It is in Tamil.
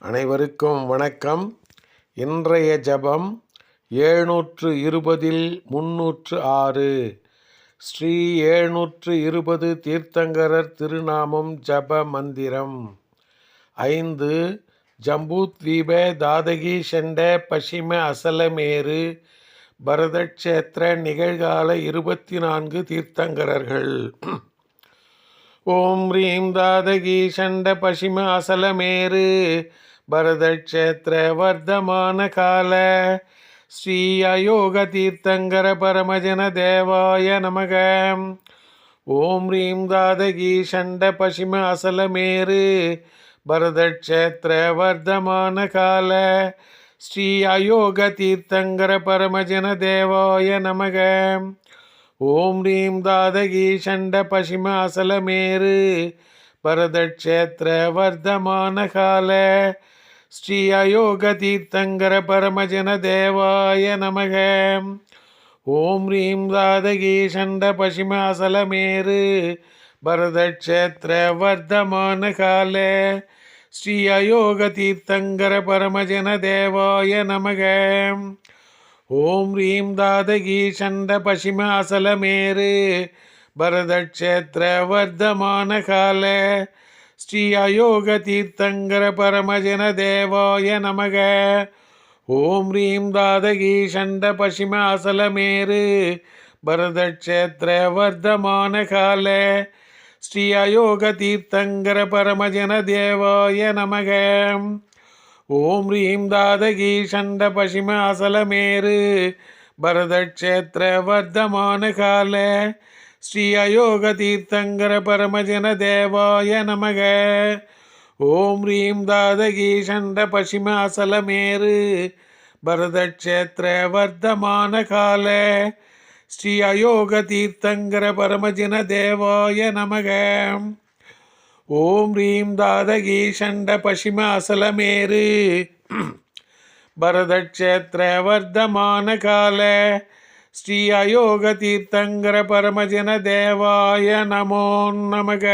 அனைவருக்கும் வணக்கம். இன்றைய ஜபம் ஏழ்நூற்று இருபதில் முன்னூற்று ஆறு. ஸ்ரீ ஏழ்நூற்று இருபது தீர்த்தங்கரர் திருநாமம் ஜப மந்திரம். ஐந்து ஜம்பூத்வீப தாதகி செண்ட பசிம அசலமேரு பரதக்ஷேத்திர நிகழ்கால இருபத்தி நான்கு தீர்த்தங்கரர்கள். ஓம் ரீம் தாதகி சண்ட பசிம அசலமேறு. பரதக்ஷேத்திர வர்த்தமான கால. ஸ்ரீ அயோக தீர்த்தங்கர பரமஜன தேவாய நமக. ஓம் ரீம் தாதகி சண்ட பசிம அசலமேறு. பரதக்ஷேத்திர வர்த்தமான கால. ஸ்ரீ அயோக தீர்த்தங்கர பரமஜன தேவாய நமக. ஓம் ரீம் தாதகி சண்ட பசிம அசலமேறு. பரதக்ஷேத்திர வர்த்தமான கால ஸ்ரீ அயோக தீர்த்தங்கர பரமஜன தேவாய நமக. ஓம் ரீம் தாதகி சண்ட பசிம அசலமேறு. பரதக்ஷேத்திர வர்த்தமான கால ஸ்ரீ அயோக தீர்த்தங்கர பரமஜன தேவாய நமக. ஓம் ரீம் தாதகி சண்ட பசிம அசலமேரு பரதக்ஷேத்திர வர்த்தமான கால ஸ்ரீ அயோக தீர்த்தங்கர பரமஜன தேவாய நமக. ஓம் ரீம் தாதகி சண்ட பசிம அசலமேரு பரதக்ஷேத்திர வர்த்தமான கால ஸ்ரீ அயோக தீர்த்தங்கர பரமஜன தேவாய நமகம் ஓம் ரீம் தாதகி சண்ட பசிம அசலமேரு பரதக்ஷேத்திர வர்த்தமான கால ஸ்ரீ அயோக தீர்த்தங்கர பரமஜன தேவாய நமக. ஓம் ரீம் தாதகி சண்ட பசிம அசலமேரு பரதக்ஷேத்திர வர்த்தமான கால ஸ்ரீ அயோக தீர்த்தங்கர பரமஜன தேவாய நமக. ஓம் ரீம் தாதகி சண்ட பசிம அசலமேறு. பரதக்ஷேத்திர வர்த்தமான கால ஸ்ரீ அயோக தீர்த்தங்கர பரமஜன தேவாய நமோ நமக.